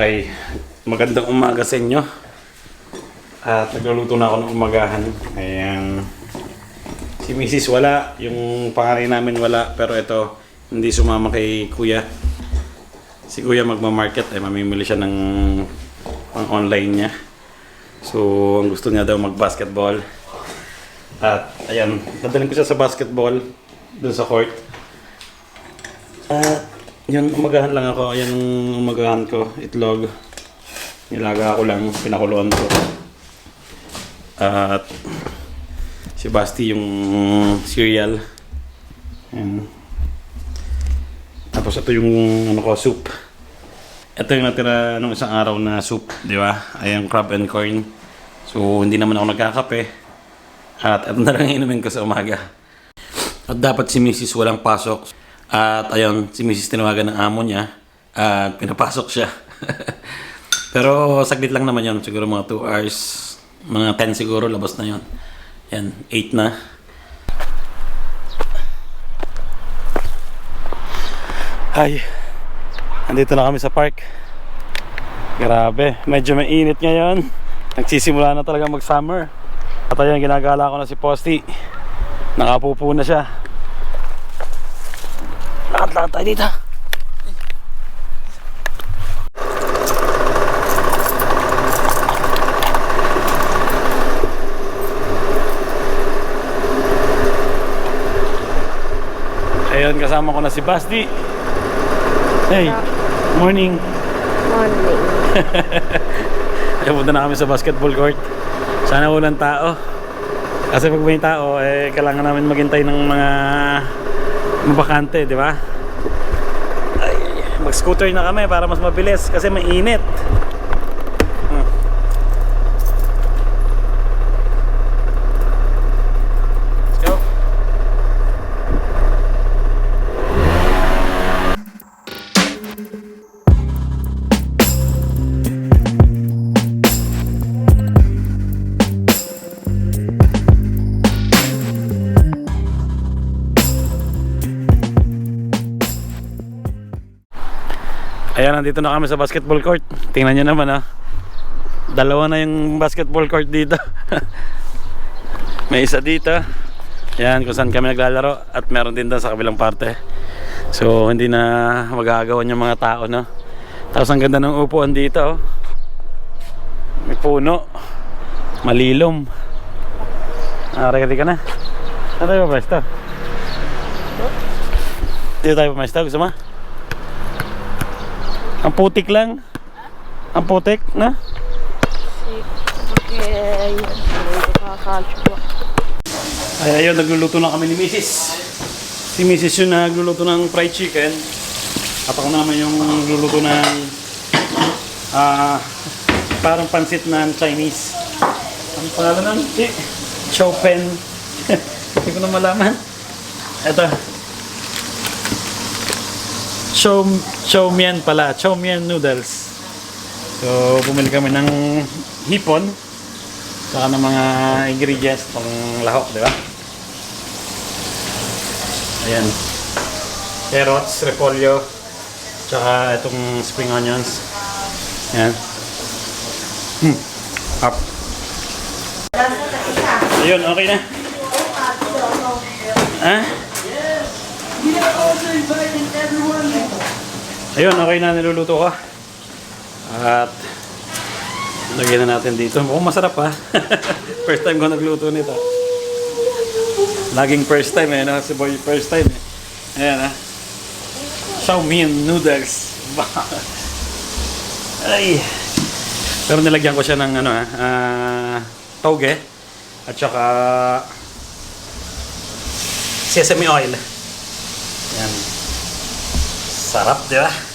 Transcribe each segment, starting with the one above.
Ay, magandang umaga sa inyo. At nagluluto na ako ng umagahan. Ayan. Si Mrs. wala. Yung pangalan namin wala. Pero ito, hindi sumama kay Kuya. Si Kuya magmamarket. Ay, mamimili siya ng pang online niya. So, ang gusto niya daw mag-basketball. At, ayan, dadalhin ko siya sa basketball. Doon sa court. At, yun, umagahan lang ako. Yung umagahan ko. Itlog. Nilaga ko lang. Pinakuluan ko. At, si Basti yung cereal. Ayan. Tapos ito yung ano ko, soup. Ito yung natira nung isang araw na soup, di ba? Ayan, crab and corn. So, hindi naman ako nagkakape. At ito na lang inumin ko sa umaga. At dapat si Mrs. walang pasok. At ayun, si Mrs. tinawagan ng amo niya. At pinapasok siya. Pero saglit lang naman yun. Siguro mga 2 hours. Mga 10 siguro, labas na yun. Yan, 8 na. Ay, andito na kami sa park. Grabe, medyo mainit ngayon. Nagsisimula na talaga mag-summer. At ayun, ginagala ko na si Posty. Nakapupo na siya. Lakad-lakad tayo dito. Ayun, kasama ko na si Basti. Hey, morning. Morning. Kaya punta na kami sa basketball court. Sana walang tao. Kasi pag may tao, eh, kailangan namin maghintay ng mga mabakante, di ba? Mag-scooter na kami para mas mabilis kasi mainit. Ayan, nandito na kami sa basketball court. Tingnan nyo naman ha. Dalawa na yung basketball court dito. May isa dito. Yan, kung saan kami naglalaro. At meron din doon sa kabilang parte. So, hindi na magagawan yung mga tao, no? Tapos ang ganda ng upuan dito. oh. May puno. Malilom. Ah, ready ka na? Saan tayo pamasto? Dito tayo pamasto. Gusto mo? Ang putik lang. Ang putik, na? Ay, ayun, nagluluto na kami ni Mrs. Si Mrs. yung nagluluto ng fried chicken. At ako naman yung nagluluto ng ah parang pansit na Chinese. Ano pangalan nun? Eh, Chow Pen. Hindi ko na malaman. Ito. Chow, chow mian pala. Chow mian noodles. So, bumili kami ng hipon. Saka ng mga ingredients pang lahok, di ba? Ayan. Carrots, repolyo, tsaka itong spring onions. Ayan. Hmm. Up. Ayun, okay na. Ha? Ayun, okay na niluluto ko. At lagyan na natin dito. Mukhang masarap ha. first time ko nagluto nito. Laging first time eh, no? Si Boy first time eh. Ayan ha. Xiaomi noodles. Ay. Pero nilagyan ko siya ng ano ha, ah, toge at saka sesame oil. Yan. Sarap, di ba?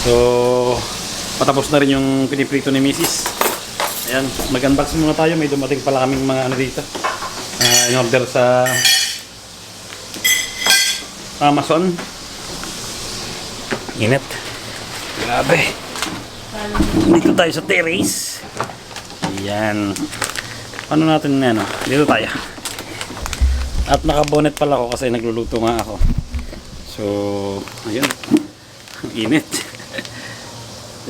So, patapos na rin yung piniprito ni Mrs. Ayan, mag-unbox muna tayo. May dumating pala kaming mga ano dito. Ah, in order sa Amazon. Init. Grabe. Dito tayo sa terrace. Ayan. Paano natin na ano? Dito tayo. At nakabonet pala ako kasi nagluluto nga ako. So, ayun. Ang init.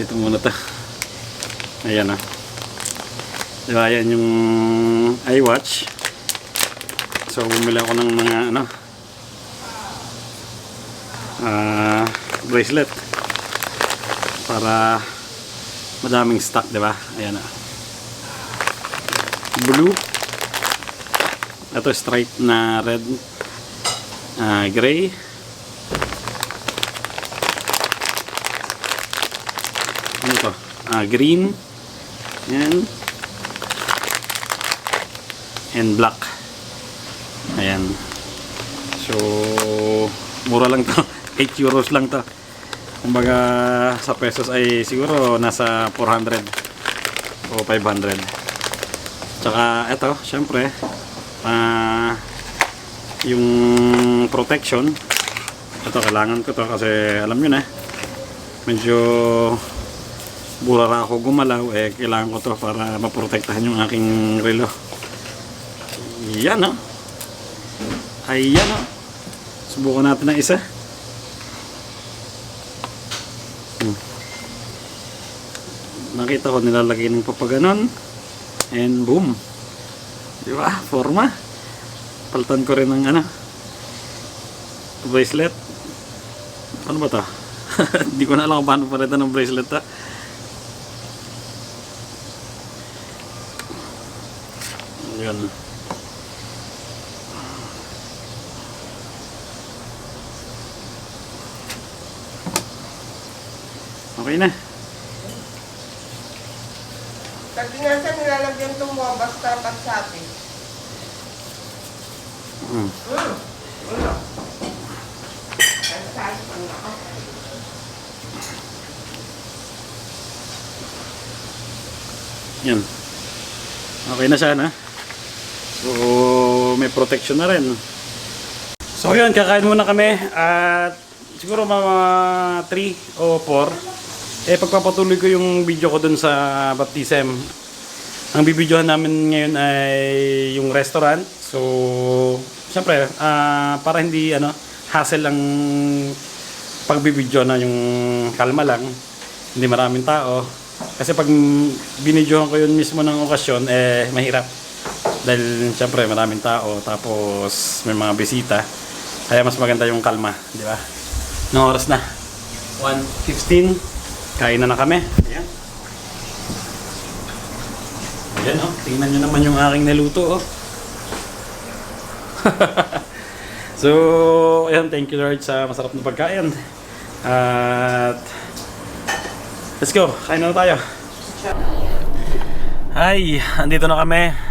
Dito muna to. Ayan ah. Diba, ayan yung iWatch. So, bumili ako ng mga ano, ah, bracelet. Para madaming stock, di ba? Ayan ah. Blue. Ito stripe na red. ah gray. Ano green. Yan. And black. Ayan. So, mura lang to. 8 euros lang to. Kumbaga, sa pesos ay siguro nasa 400 o 500. Tsaka, eto, syempre, ah, yung protection. Ito, kailangan ko to kasi alam nyo na, medyo burara ako gumalaw, eh, kailangan ko to para maprotektahan yung aking relo. Yan, oh. Ayan, oh. Subukan natin ng isa. Hmm. Nakita ko nilalagay ng papaganon. And boom. Di ba? Forma. Paltan ko rin ng ano. Bracelet. Ano ba to? Hindi ko na alam kung paano palitan ng bracelet ta. Yun. Okay na. Nga siya nilalagyan itong mga basta at sabi. Ano? Ang sabi ko na ako. Yan. Okay na siya na. So, may protection na rin. So, yun, kakain muna kami. At siguro mga 3 o 4. Eh, pagpapatuloy ko yung video ko dun sa baptism. Ang bibidyohan namin ngayon ay yung restaurant. So, syempre, ah, para hindi ano, hassle ang pagbibidyo na yung kalma lang. Hindi maraming tao. Kasi pag binidyohan ko yun mismo ng okasyon, eh, mahirap. Dahil syempre maraming tao, tapos may mga bisita. Kaya mas maganda yung kalma, di ba? Anong oras na? 1.15. Kain na na kami. Ayan. Ayan oh, tingnan nyo naman yung aking naluto oh. so, ayan, thank you Lord sa masarap na pagkain. At let's go, kain na tayo. Hi, andito na kami.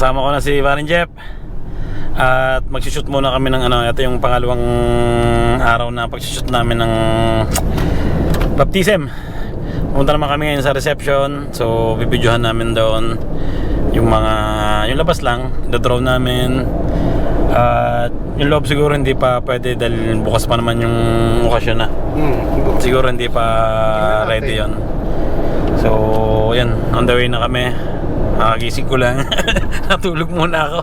Kasama ko na si Barin Jeff. At magsushoot muna kami ng ano, ito yung pangalawang araw na pagsushoot namin ng baptism. Pumunta naman kami ngayon sa reception. So, bibidyohan namin doon yung mga, yung labas lang, the draw namin. At yung loob siguro hindi pa pwede dahil bukas pa naman yung okasyon na. Hmm. Siguro hindi pa ready yon. So, yan, on the way na kami. Nakagising ko lang. Natulog muna ako.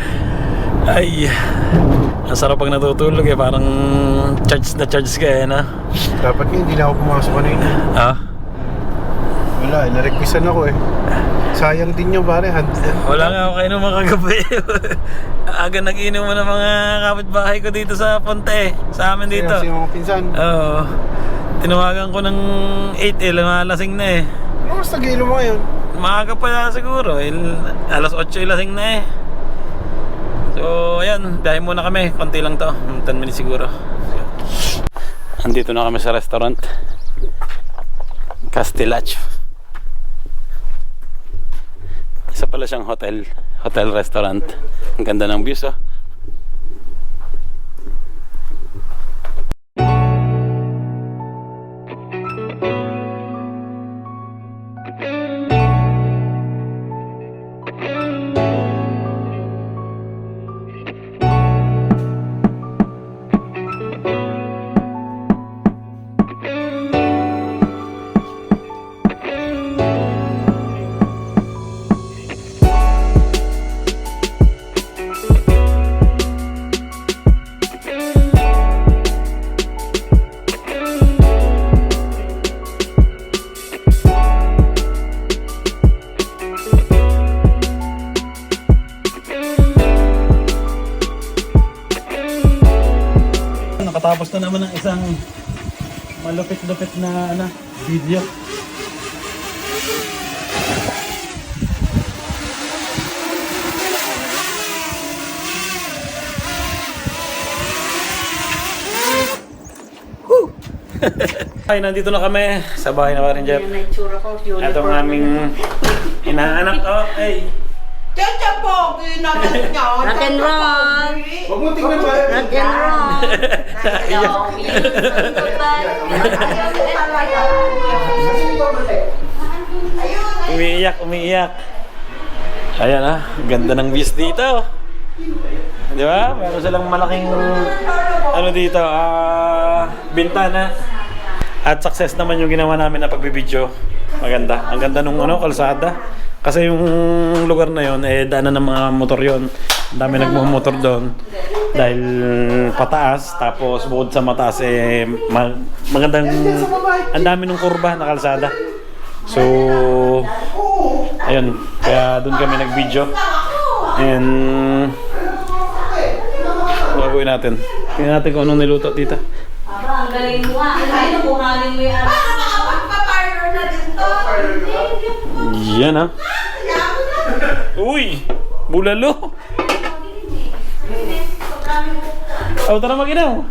Ay, ang sarap pag natutulog eh. Parang charge na charge ka eh, na. Dapat nga hindi na ako pumasok kanina. Ah? Wala, eh, na-requestan ako eh. Sayang din yung pare. Hand, Wala nga ako kainom mga kagabi. Aga nag-inom mo ng mga kapitbahay ko dito sa Ponte. Sa amin dito. Kasi mga pinsan. Oo. Tinawagan ko ng 8 eh. Lumalasing na eh. Ano mas nag-iilo mo ngayon? Maaga pa siguro. Il, alas 8 ilasing na eh. So, ayan. Dahil muna kami. Konti lang to. 10 minutes siguro. Andito na kami sa restaurant. Castilach. Isa pala siyang hotel. Hotel restaurant. Ang ganda ng views oh. Nakatapos na naman ng isang malupit-lupit na ano, video. Ay, nandito na kami sa bahay na rin, Jeff. Ito ang aming inaanak. Oh, ay. Chacha Pogi naman niya. Rock and roll. Huwag mo tingnan ba? Rock and roll. Umiiyak, umiiyak. Ayan ah, ganda ng views dito. Di ba? Meron silang malaking ano dito, ah, bintana. At success naman yung ginawa namin na pagbibideo. Maganda. Ang ganda nung ano, kalsada. Kasi yung lugar na yon eh daanan ng mga motor yon. Ang dami nagmumotor doon. Dahil pataas, tapos bukod sa mataas eh ma- magandang ang dami ng kurba na kalsada. So, ayun. Kaya doon kami nag-video. And, ano gagawin natin? Tingnan natin kung anong niluto tita. Aba, ang galing mo ah. Ay, nakuhanin mo yan. Nakapagpa-fire na din to. Yan ah. Uy! Bulalo! Oh, tara mag-inaw.